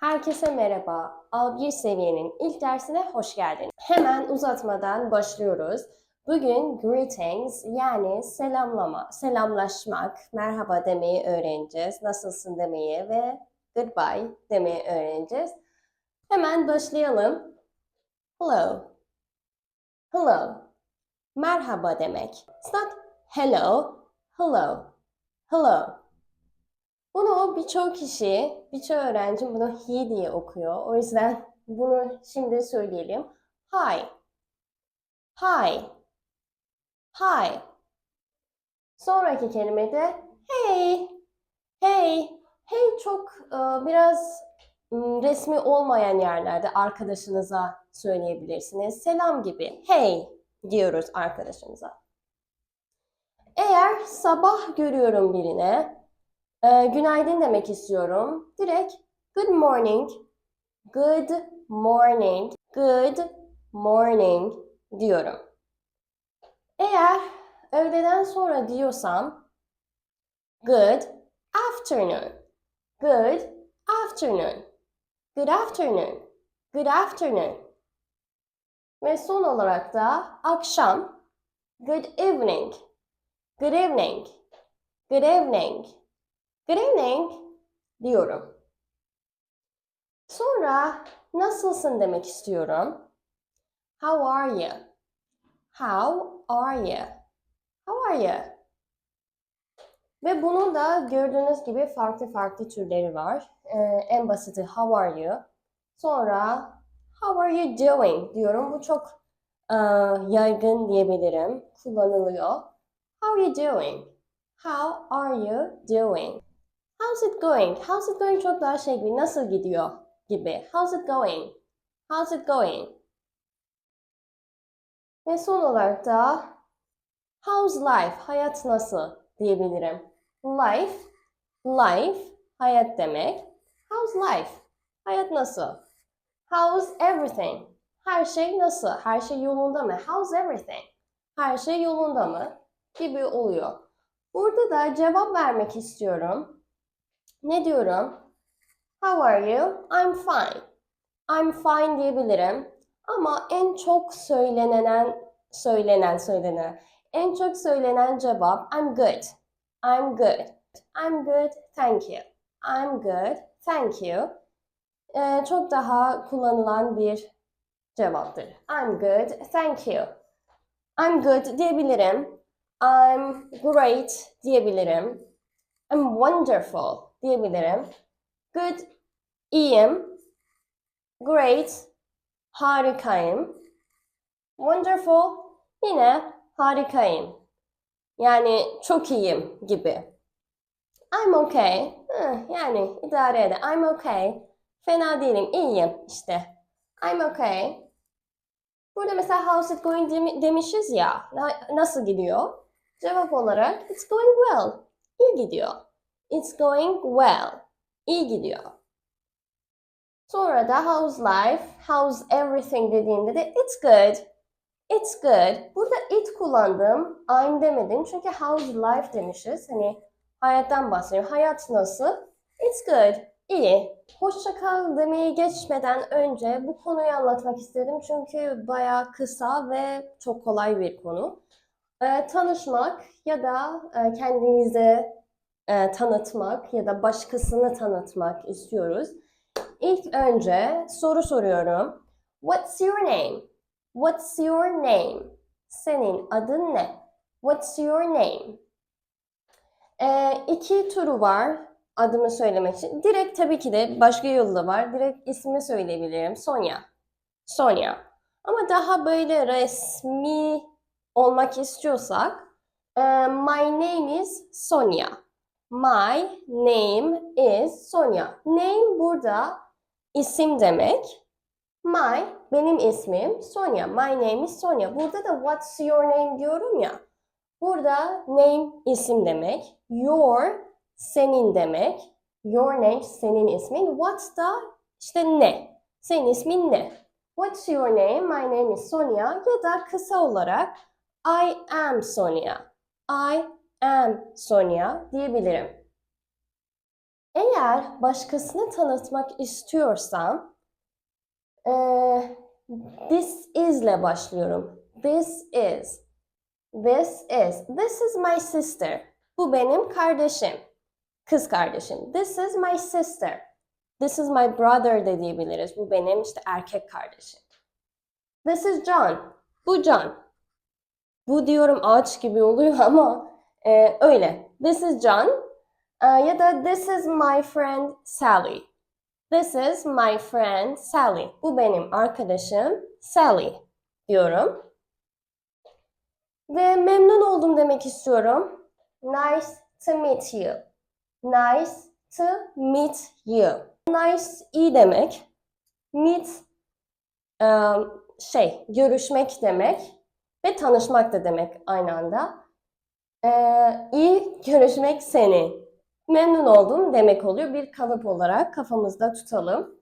Herkese merhaba. A1 seviyenin ilk dersine hoş geldiniz. Hemen uzatmadan başlıyoruz. Bugün greetings yani selamlama, selamlaşmak, merhaba demeyi öğreneceğiz. Nasılsın demeyi ve goodbye demeyi öğreneceğiz. Hemen başlayalım. Hello. Hello. Merhaba demek. It's not hello, hello, hello. Bunu birçok kişi, birçok öğrenci bunu he diye okuyor. O yüzden bunu şimdi söyleyelim. Hi. Hi. Hi. Sonraki kelime de hey. Hey. Hey çok e, biraz resmi olmayan yerlerde arkadaşınıza söyleyebilirsiniz. Selam gibi. Hey diyoruz arkadaşımıza. Eğer sabah görüyorum birine, ee, günaydın demek istiyorum. Direkt good morning, good morning, good morning diyorum. Eğer öğleden sonra diyorsam good afternoon, good afternoon, good afternoon, good afternoon. Ve son olarak da akşam good evening, good evening, good evening. Good diyorum. Sonra nasılsın demek istiyorum. How are you? How are you? How are you? Ve bunun da gördüğünüz gibi farklı farklı türleri var. Ee, en basiti how are you? Sonra how are you doing diyorum. Bu çok e, yaygın diyebilirim. Kullanılıyor. How are you doing? How are you doing? How's it going? How's it going çok daha şey gibi nasıl gidiyor gibi. How's it going? How's it going? Ve son olarak da how's life? Hayat nasıl diyebilirim. Life, life, hayat demek. How's life? Hayat nasıl? How's everything? Her şey nasıl? Her şey yolunda mı? How's everything? Her şey yolunda mı? Gibi oluyor. Burada da cevap vermek istiyorum. Ne diyorum? How are you? I'm fine. I'm fine diyebilirim. Ama en çok söylenen, söylenen, söylenen, en çok söylenen cevap I'm good. I'm good. I'm good, thank you. I'm good, thank you. Ee, çok daha kullanılan bir cevaptır. I'm good, thank you. I'm good diyebilirim. I'm great diyebilirim. I'm wonderful diyebilirim. Good, iyiyim. Great, harikayım. Wonderful, yine harikayım. Yani çok iyiyim gibi. I'm okay. Yani idare eder. I'm okay. Fena değilim, iyiyim işte. I'm okay. Burada mesela how's it going demi- demişiz ya. na- Nasıl gidiyor? Cevap olarak it's going well. İyi gidiyor. It's going well. İyi gidiyor. Sonra da how's life, how's everything dediğimde de it's good. It's good. Burada it kullandım. I'm demedim. Çünkü how's life demişiz. Hani hayattan bahsediyorum. Hayat nasıl? It's good. İyi. Hoşça kal demeye geçmeden önce bu konuyu anlatmak istedim. Çünkü bayağı kısa ve çok kolay bir konu. Ee, tanışmak ya da e, kendinize e, tanıtmak ya da başkasını tanıtmak istiyoruz. İlk önce soru soruyorum. What's your name? What's your name? Senin adın ne? What's your name? Ee, iki turu var adımı söylemek için. Direkt tabii ki de başka yolu da var. Direkt ismi söyleyebilirim. Sonya. Sonya. Ama daha böyle resmi olmak istiyorsak e, My name is Sonya. My name is Sonya. Name burada isim demek. My benim ismim Sonya. My name is Sonya. Burada da what's your name diyorum ya. Burada name isim demek. Your senin demek. Your name senin ismin. What's da işte ne. Senin ismin ne? What's your name? My name is Sonya. Ya da kısa olarak I am Sonya. I am Sonya diyebilirim. Eğer başkasını tanıtmak istiyorsam eee, this is ile başlıyorum. This is. This is. This is my sister. Bu benim kardeşim. Kız kardeşim. This is my sister. This is my brother de diyebiliriz. Bu benim işte erkek kardeşim. This is John. Bu John. Bu diyorum ağaç gibi oluyor ama e, öyle. This is John. E, ya da this is my friend Sally. This is my friend Sally. Bu benim arkadaşım Sally diyorum. Ve memnun oldum demek istiyorum. Nice to meet you. Nice to meet you. Nice iyi demek. Meet şey görüşmek demek ve tanışmak da demek aynı anda. Ee, iyi görüşmek seni. Memnun oldum demek oluyor. Bir kalıp olarak kafamızda tutalım.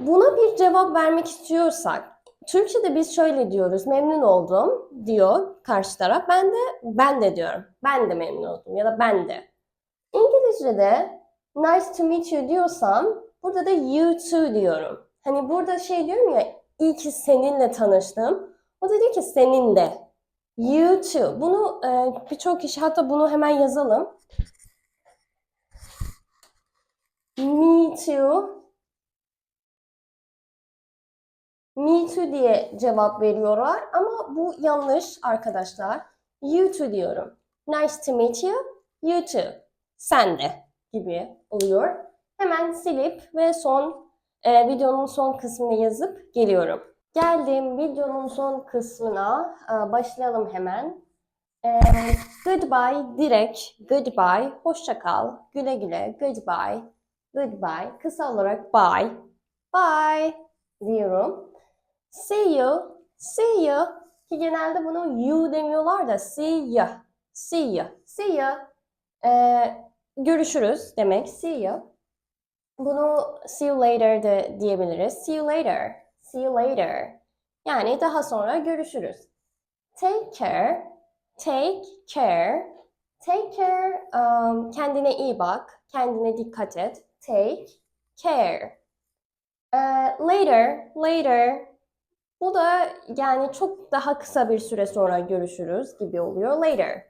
Buna bir cevap vermek istiyorsak, Türkçe'de biz şöyle diyoruz, memnun oldum diyor karşı taraf. Ben de ben de diyorum. Ben de memnun oldum ya da ben de. İngilizce'de nice to meet you diyorsam burada da you too diyorum. Hani burada şey diyorum ya iyi ki seninle tanıştım. O da diyor ki senin de. Too. Bunu e, birçok kişi hatta bunu hemen yazalım. Me too. Me too diye cevap veriyorlar ama bu yanlış arkadaşlar. You too diyorum. Nice to meet you. You too. Sen de gibi oluyor. Hemen silip ve son e, videonun son kısmını yazıp geliyorum. Geldim videonun son kısmına. E, başlayalım hemen. E, goodbye direkt goodbye. Hoşça kal. Güle güle. Goodbye. Goodbye. Kısa olarak bye. Bye diyorum. See you. See you. Ki genelde bunu you demiyorlar da see you. See you. See you. Ee, görüşürüz demek. See you. Bunu see you later de diyebiliriz. See you later. See you later. Yani daha sonra görüşürüz. Take care. Take care. Take care. um, kendine iyi bak. Kendine dikkat et. Take care. Ee, later. Later. Bu da yani çok daha kısa bir süre sonra görüşürüz gibi oluyor. Later.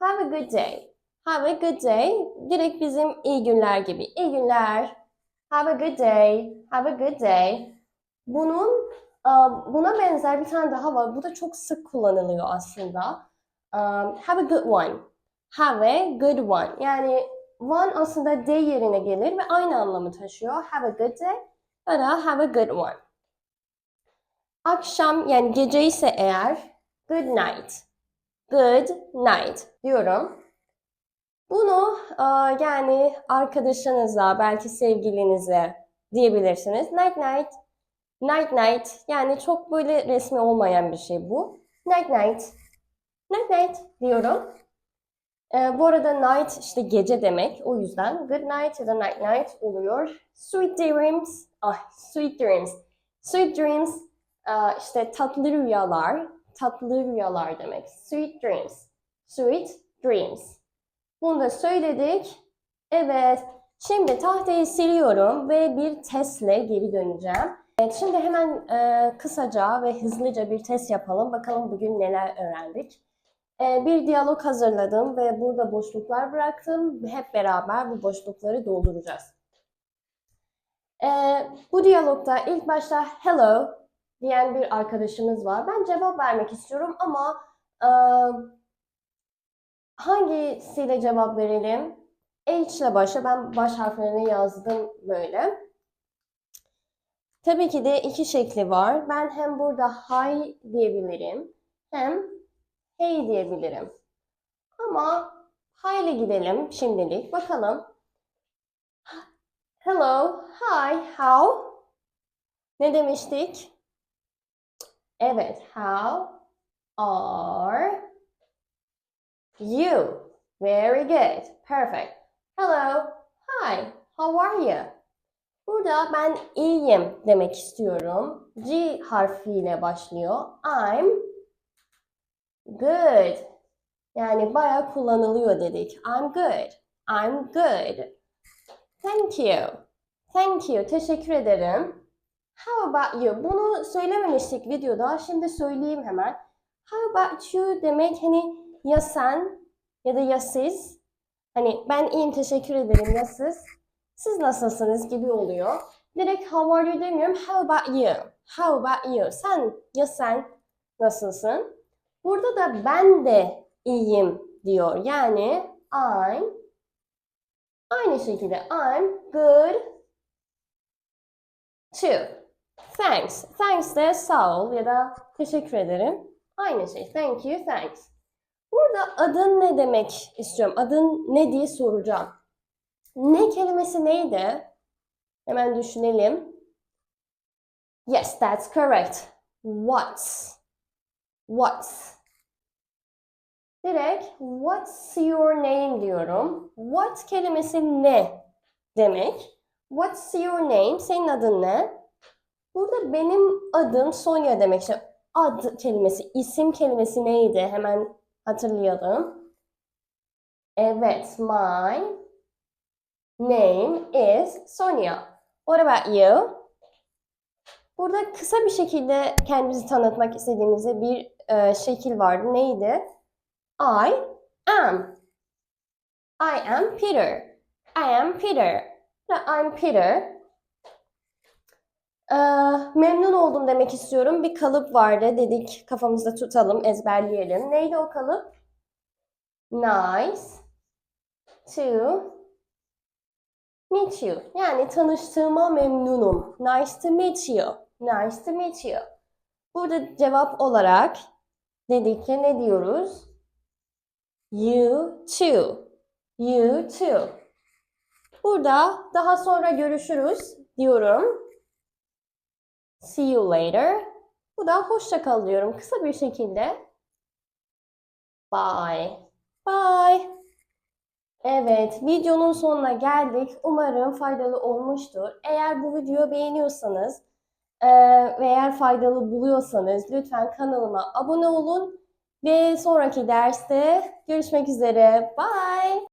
Have a good day. Have a good day. Direkt bizim iyi günler gibi. İyi günler. Have a good day. Have a good day. Bunun uh, buna benzer bir tane daha var. Bu da çok sık kullanılıyor aslında. Um, have a good one. Have a good one. Yani one aslında day yerine gelir ve aynı anlamı taşıyor. Have a good day ya da have a good one. Akşam yani gece ise eğer good night. Good night diyorum. Bunu e, yani arkadaşınıza, belki sevgilinize diyebilirsiniz. Night night. Night night. Yani çok böyle resmi olmayan bir şey bu. Night night. Night night diyorum. E, bu arada night işte gece demek. O yüzden good night ya da night night oluyor. Sweet dreams. Ah, sweet dreams. Sweet dreams e, işte tatlı rüyalar. Tatlı rüyalar demek. Sweet dreams. Sweet dreams. Bunu da söyledik. Evet. Şimdi tahtayı siliyorum ve bir testle geri döneceğim. Evet, şimdi hemen e, kısaca ve hızlıca bir test yapalım. Bakalım bugün neler öğrendik. E, bir diyalog hazırladım ve burada boşluklar bıraktım. Hep beraber bu boşlukları dolduracağız. E, bu diyalogda ilk başta hello diyen bir arkadaşımız var. Ben cevap vermek istiyorum ama e, hangisiyle cevap verelim? H ile başla. Ben baş harflerini yazdım böyle. Tabii ki de iki şekli var. Ben hem burada hi diyebilirim hem hey diyebilirim. Ama ile gidelim şimdilik. Bakalım. Hello, hi, how? Ne demiştik? Evet, how are you? Very good. Perfect. Hello, hi, how are you? Burada ben iyiyim demek istiyorum. G harfiyle başlıyor. I'm good. Yani bayağı kullanılıyor dedik. I'm good. I'm good. Thank you. Thank you. Teşekkür ederim. How about you? Bunu söylememiştik videoda. Şimdi söyleyeyim hemen. How about you demek hani ya sen ya da ya siz. Hani ben iyiyim teşekkür ederim ya siz. Siz nasılsınız gibi oluyor. Direkt how are you demiyorum. How about you? How about you? Sen ya sen nasılsın? Burada da ben de iyiyim diyor. Yani I'm aynı şekilde I'm good too. Thanks. Thanks de sağ ol ya da teşekkür ederim. Aynı şey. Thank you, thanks. Burada adın ne demek istiyorum. Adın ne diye soracağım. Ne kelimesi neydi? Hemen düşünelim. Yes, that's correct. What? What? Direkt what's your name diyorum. What kelimesi ne demek? What's your name? Senin adın ne? Burada benim adım Sonya demek. İşte ad kelimesi, isim kelimesi neydi? Hemen hatırlayalım. Evet, my name is Sonia. What about you? Burada kısa bir şekilde kendimizi tanıtmak istediğimizde bir e, şekil vardı. Neydi? I am. I am Peter. I am Peter. I'm Peter. Ee, memnun oldum demek istiyorum. Bir kalıp vardı. Dedik kafamızda tutalım, ezberleyelim. Neydi o kalıp? Nice to meet you. Yani tanıştığıma memnunum. Nice to meet you. Nice to meet you. Burada cevap olarak dedik ki ne diyoruz? You too. You too. Burada daha sonra görüşürüz diyorum. See you later. Bu da hoşça kal diyorum kısa bir şekilde. Bye. Bye. Evet, videonun sonuna geldik. Umarım faydalı olmuştur. Eğer bu videoyu beğeniyorsanız eee, ve eğer faydalı buluyorsanız lütfen kanalıma abone olun ve sonraki derste görüşmek üzere. Bye.